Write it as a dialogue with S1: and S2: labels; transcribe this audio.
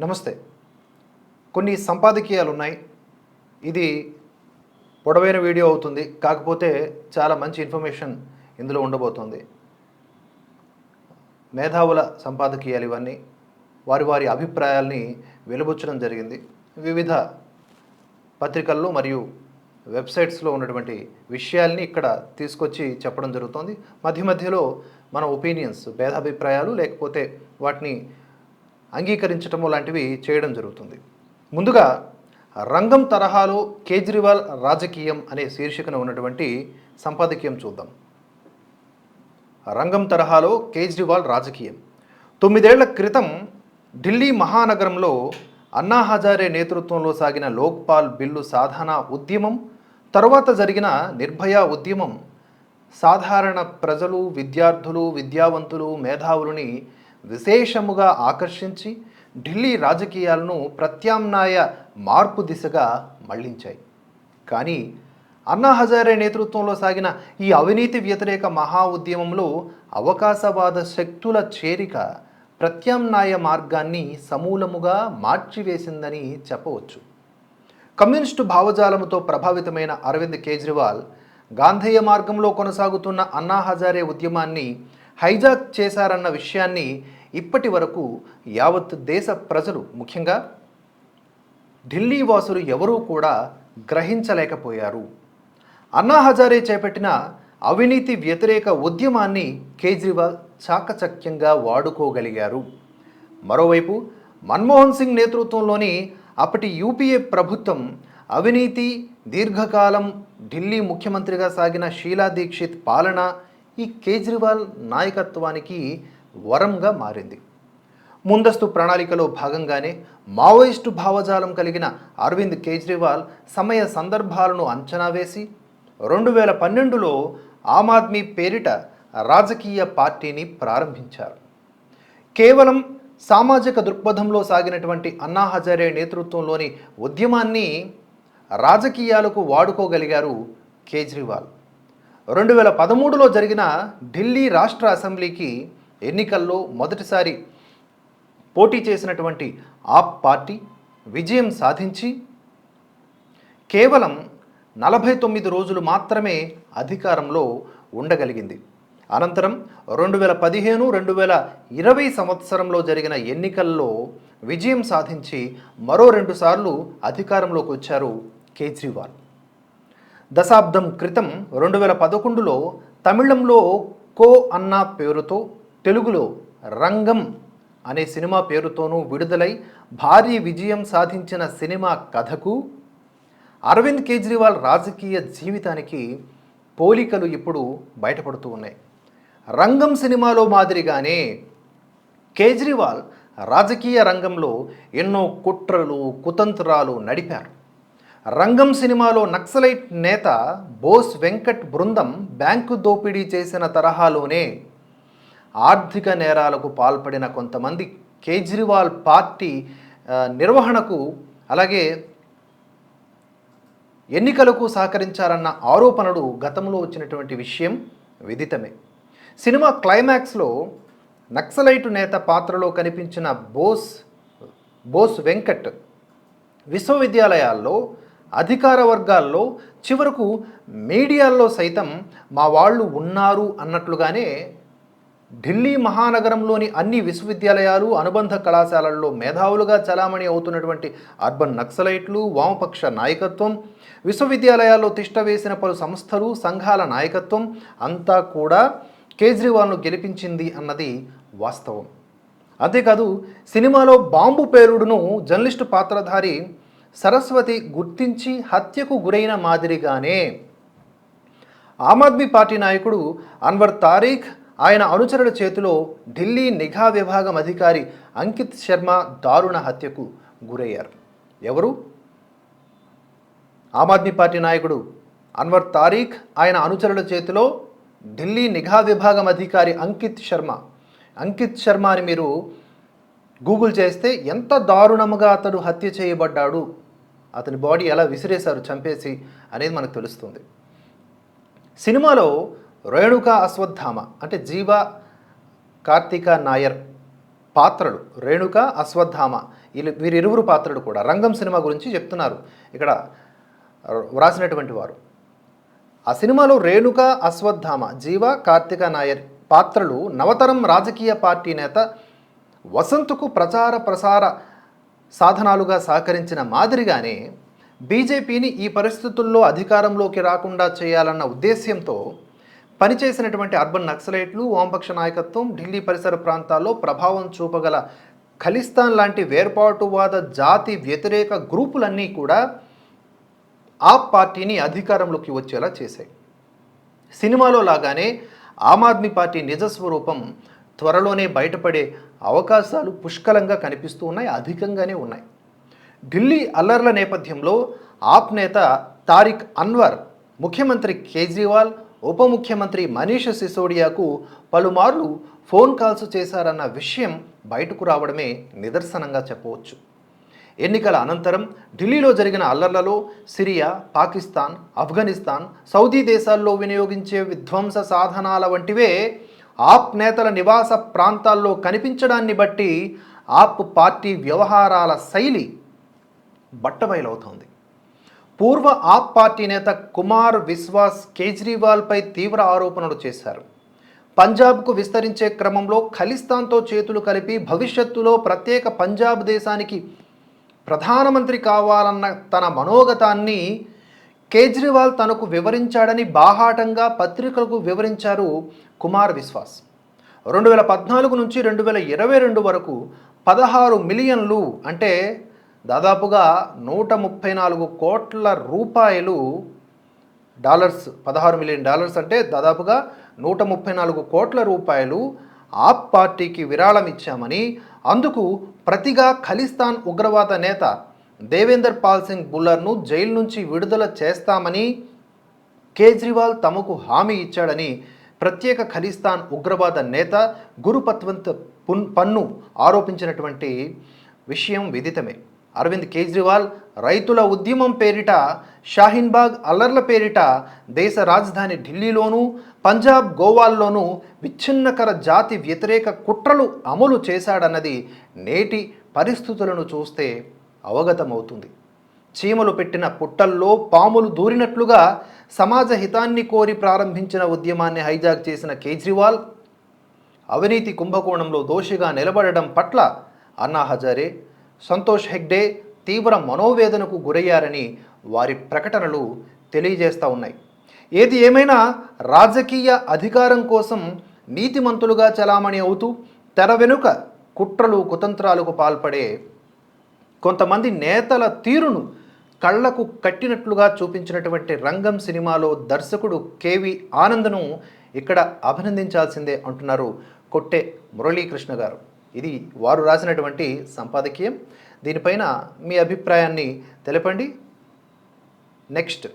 S1: నమస్తే. కొన్ని సంపాదకీయాలు ఉన్నాయి ఇది పొడవైన వీడియో అవుతుంది. కాకపోతే చాలా మంచి ఇన్ఫర్మేషన్ ఇందులో ఉండబోతోంది. మేధావుల సంపాదకీయాలు ఇవన్నీ వారి వారి అభిప్రాయాల్ని వెలుబుచ్చడం జరిగింది. వివిధ పత్రికల్లో మరియు వెబ్సైట్స్లో ఉన్నటువంటి విషయాల్ని ఇక్కడ తీసుకొచ్చి చెప్పడం జరుగుతోంది. మధ్య మధ్యలో మన ఒపీనియన్స్ భేదాభిప్రాయాలు లేకపోతే వాటిని అంగీకరించటము లాంటివి చేయడం జరుగుతుంది. ముందుగా రంగం తరహాలో కేజ్రీవాల్ రాజకీయం అనే శీర్షికన ఉన్నటువంటి సంపాదకీయం చూద్దాం. రంగం తరహాలో కేజ్రీవాల్ రాజకీయం. తొమ్మిదేళ్ళ క్రితం ఢిల్లీ మహానగరంలో అన్నా హజారే నేతృత్వంలో సాగిన లోక్పాల్ బిల్లు సాధన ఉద్యమం తరువాత జరిగిన నిర్భయ ఉద్యమం సాధారణ ప్రజలు విద్యార్థులు విద్యావంతులు మేధావులని విశేషముగా ఆకర్షించి ఢిల్లీ రాజకీయాలను ప్రత్యామ్నాయ మార్పు దిశగా మళ్ళించాయి. కానీ అన్నా హజారే నేతృత్వంలో సాగిన ఈ అవినీతి వ్యతిరేక మహా ఉద్యమంలో అవకాశవాద శక్తుల చేరిక ప్రత్యామ్నాయ మార్గాన్ని సమూలముగా మార్చివేసిందని చెప్పవచ్చు. కమ్యూనిస్టు భావజాలముతో ప్రభావితమైన అరవింద్ కేజ్రీవాల్ గాంధేయ మార్గంలో కొనసాగుతున్న అన్నా హజారే ఉద్యమాన్ని హైజాక్ చేశారన్న విషయాన్ని ఇప్పటి వరకు యావత్ దేశ ప్రజలు ముఖ్యంగా ఢిల్లీ వాసులు ఎవరూ కూడా గ్రహించలేకపోయారు. అన్నా హజారే చేపట్టిన అవినీతి వ్యతిరేక ఉద్యమాన్ని కేజ్రీవాల్ చాకచక్యంగా వాడుకోగలిగారు. మరోవైపు మన్మోహన్ సింగ్ నేతృత్వంలోని అప్పటి యూపీఏ ప్రభుత్వం అవినీతి దీర్ఘకాలం ఢిల్లీ ముఖ్యమంత్రిగా సాగిన షీలా దీక్షిత్ పాలన ఈ కేజ్రీవాల్ నాయకత్వానికి వరంగా మారింది. ముందస్తు ప్రణాళికలో భాగంగానే మావోయిస్టు భావజాలం కలిగిన అరవింద్ కేజ్రీవాల్ సమయ సందర్భాలను అంచనా వేసి రెండు వేల పన్నెండులో ఆమ్ ఆద్మీ పేరిట రాజకీయ పార్టీని ప్రారంభించారు. కేవలం సామాజిక దృక్పథంలో సాగినటువంటి అన్నా హజారే నేతృత్వంలోని ఉద్యమాన్ని రాజకీయాలకు వాడుకోగలిగారు కేజ్రీవాల్. రెండు వేల పదమూడులో జరిగిన ఢిల్లీ రాష్ట్ర అసెంబ్లీకి ఎన్నికల్లో మొదటిసారి పోటీ చేసినటువంటి ఆప్ పార్టీ విజయం సాధించి కేవలం నలభై తొమ్మిది రోజులు మాత్రమే అధికారంలో ఉండగలిగింది. అనంతరం రెండు వేల పదిహేను రెండు వేల ఇరవై సంవత్సరంలో జరిగిన ఎన్నికల్లో విజయం సాధించి మరో రెండుసార్లు అధికారంలోకి వచ్చారు కేజ్రీవాల్. దశాబ్దం క్రితం రెండు వేల పదకొండులో తమిళంలో కో అన్న పేరుతో తెలుగులో రంగం అనే సినిమా పేరుతోనూ విడుదలై భారీ విజయం సాధించిన సినిమా కథకు అరవింద్ కేజ్రీవాల్ రాజకీయ జీవితానికి పోలికలు ఇప్పుడు బయటపడుతూ ఉన్నాయి. రంగం సినిమాలో మాదిరిగానే కేజ్రీవాల్ రాజకీయ రంగంలో ఎన్నో కుట్రలు కుతంత్రాలు నడిపారు. రంగం సినిమాలో నక్సలైట్ నేత బోస్ వెంకట్ బృందం బ్యాంకు దోపిడీ చేసిన తరహాలోనే ఆర్థిక నేరాలకు పాల్పడిన కొంతమంది కేజ్రీవాల్ పార్టీ నిర్వహణకు అలాగే ఎన్నికలకు సహకరించారన్న ఆరోపణలు గతంలో వచ్చినటువంటి విషయం విదితమే. సినిమా క్లైమాక్స్లో నక్సలైటు నేత పాత్రలో కనిపించిన బోస్ బోస్ వెంకట్ విశ్వవిద్యాలయాల్లో అధికార వర్గాల్లో చివరకు మీడియాల్లో సైతం మా వాళ్ళు ఉన్నారు అన్నట్లుగానే ఢిల్లీ మహానగరంలోని అన్ని విశ్వవిద్యాలయాలు అనుబంధ కళాశాలల్లో మేధావులుగా చలామణి అవుతున్నటువంటి అర్బన్ నక్సలైట్లు వామపక్ష నాయకత్వం విశ్వవిద్యాలయాల్లో తిష్టవేసిన పలు సంస్థలు సంఘాల నాయకత్వం అంతా కూడా కేజ్రీవాల్ను గెలిపించింది అన్నది వాస్తవం. అంతేకాదు సినిమాలో బాంబు పేలుడును జర్నలిస్టు పాత్రధారి సరస్వతి గుర్తించి హత్యకు గురైన మాదిరిగానే ఆమ్ ఆద్మీ పార్టీ నాయకుడు అన్వర్ తారీఖ్ ఆయన అనుచరుల చేతిలో ఢిల్లీ నిఘా విభాగం అధికారి అంకిత్ శర్మ దారుణ హత్యకు గురయ్యారు. ఎవరు? ఆమ్ ఆద్మీ పార్టీ నాయకుడు అన్వర్ తారీఖ్ ఆయన అనుచరుల చేతిలో ఢిల్లీ నిఘా విభాగం అధికారి అంకిత్ శర్మ. అంకిత్ శర్మ అని మీరు గూగుల్ చేస్తే ఎంత దారుణముగా అతడు హత్య చేయబడ్డాడు అతని బాడీ ఎలా విసిరేశారు చంపేసి అనేది మనకు తెలుస్తుంది. సినిమాలో రేణుకా అశ్వత్థామ అంటే జీవ కార్తీక నాయర్ పాత్రలు. రేణుక అశ్వత్థామ వీళ్ళు వీరిరువురు పాత్రలు కూడా. రంగం సినిమా గురించి చెప్తున్నారు. ఇక్కడ వ్రాసినటువంటి వారు. ఆ సినిమాలో రేణుక అశ్వత్థామ జీవ కార్తిక నాయర్ పాత్రలు నవతరం రాజకీయ పార్టీ నేత వసంతకు ప్రచార ప్రసార సాధనాలుగా సహకరించిన మాదిరిగానే బీజేపీని ఈ పరిస్థితుల్లో అధికారంలోకి రాకుండా చేయాలన్న ఉద్దేశ్యంతో పనిచేసినటువంటి అర్బన్ నక్సలైట్లు వామపక్ష నాయకత్వం ఢిల్లీ పరిసర ప్రాంతాల్లో ప్రభావం చూపగల ఖలిస్తాన్ లాంటి వేర్పాటువాద జాతి వ్యతిరేక గ్రూపులన్నీ కూడా ఆప్ పార్టీని అధికారంలోకి వచ్చేలా చేశాయి. సినిమాలో లాగానే ఆమ్ ఆద్మీ పార్టీ నిజస్వరూపం త్వరలోనే బయటపడే అవకాశాలు పుష్కలంగా కనిపిస్తూ ఉన్నాయి అధికంగానే ఉన్నాయి. ఢిల్లీ అల్లర్ల నేపథ్యంలో ఆప్ నేత తారిక్ అన్వర్ ముఖ్యమంత్రి కేజ్రీవాల్ ఉప ముఖ్యమంత్రి మనీష్ సిసోడియాకు పలుమార్లు ఫోన్ కాల్స్ చేశారన్న విషయం బయటకు రావడమే నిదర్శనంగా చెప్పవచ్చు. ఎన్నికల అనంతరం ఢిల్లీలో జరిగిన అల్లర్లలో సిరియా పాకిస్తాన్ ఆఫ్ఘనిస్తాన్ సౌదీ దేశాల్లో వినియోగించే విధ్వంస సాధనాల వంటివే ఆప్ నేతల నివాస ప్రాంతాల్లో కనిపించడాన్ని బట్టి ఆప్ పార్టీ వ్యవహారాల శైలి బట్టబయలవుతోంది. పూర్వ ఆప్ పార్టీ నేత కుమార్ విశ్వాస్ కేజ్రీవాల్పై తీవ్ర ఆరోపణలు చేశారు. పంజాబ్కు విస్తరించే క్రమంలో ఖలిస్తాన్తో చేతులు కలిపి భవిష్యత్తులో ప్రత్యేక పంజాబ్ దేశానికి ప్రధానమంత్రి కావాలన్న తన మనోగతాన్ని కేజ్రీవాల్ తనకు వివరించాడని బాహాటంగా పత్రికలకు వివరించారు కుమార్ విశ్వాస్. రెండు వేల పద్నాలుగు నుంచి రెండు వేల ఇరవై రెండు వరకు పదహారు మిలియన్లు అంటే దాదాపుగా నూట ముప్పై నాలుగు కోట్ల రూపాయలు డాలర్స్ పదహారు మిలియన్ డాలర్స్ అంటే దాదాపుగా నూట ముప్పై నాలుగు కోట్ల రూపాయలు ఆప్ పార్టీకి విరాళం ఇచ్చామని అందుకు ప్రతిగా ఖలిస్తాన్ ఉగ్రవాద నేత దేవేందర్ పాల్ సింగ్ బుల్లర్ను జైలు నుంచి విడుదల చేస్తామని కేజ్రీవాల్ తమకు హామీ ఇచ్చాడని ప్రత్యేక ఖలిస్తాన్ ఉగ్రవాద నేత గురుపత్వంత్ పున్ పన్ను ఆరోపించినటువంటి విషయం విదితమే. అరవింద్ కేజ్రీవాల్ రైతుల ఉద్యమం పేరిట షాహీన్బాగ్ అల్లర్ల పేరిట దేశ రాజధాని ఢిల్లీలోనూ పంజాబ్ గోవాల్లోనూ విచ్ఛిన్నకర జాతి వ్యతిరేక కుట్రలు అమలు చేశాడన్నది నేటి పరిస్థితులను చూస్తే అవగతమవుతుంది. చీమలు పెట్టిన పుట్టల్లో పాములు దూరినట్లుగా సమాజ హితాన్ని కోరి ప్రారంభించిన ఉద్యమాన్ని హైజాక్ చేసిన కేజ్రీవాల్ అవినీతి కుంభకోణంలో దోషిగా నిలబడడం పట్ల అన్నా హజారే సంతోష్ హెగ్డే తీవ్ర మనోవేదనకు గురయ్యారని వారి ప్రకటనలు తెలియజేస్తూ ఉన్నాయి. ఏది ఏమైనా రాజకీయ అధికారం కోసం నీతిమంతులుగా చలామణి అవుతూ తెర వెనుక కుట్రలు కుతంత్రాలకు పాల్పడే కొంతమంది నేతల తీరును కళ్ళకు కట్టినట్లుగా చూపించినటువంటి రంగం సినిమాలో దర్శకుడు కేవి ఆనందను ఇక్కడ అభినందించాల్సిందే అంటున్నారు కొట్టే మురళీకృష్ణ గారు. ఇది వారు రాసినటువంటి సంపాదకీయం. దీనిపైన మీ అభిప్రాయాన్ని తెలపండి. నెక్స్ట్.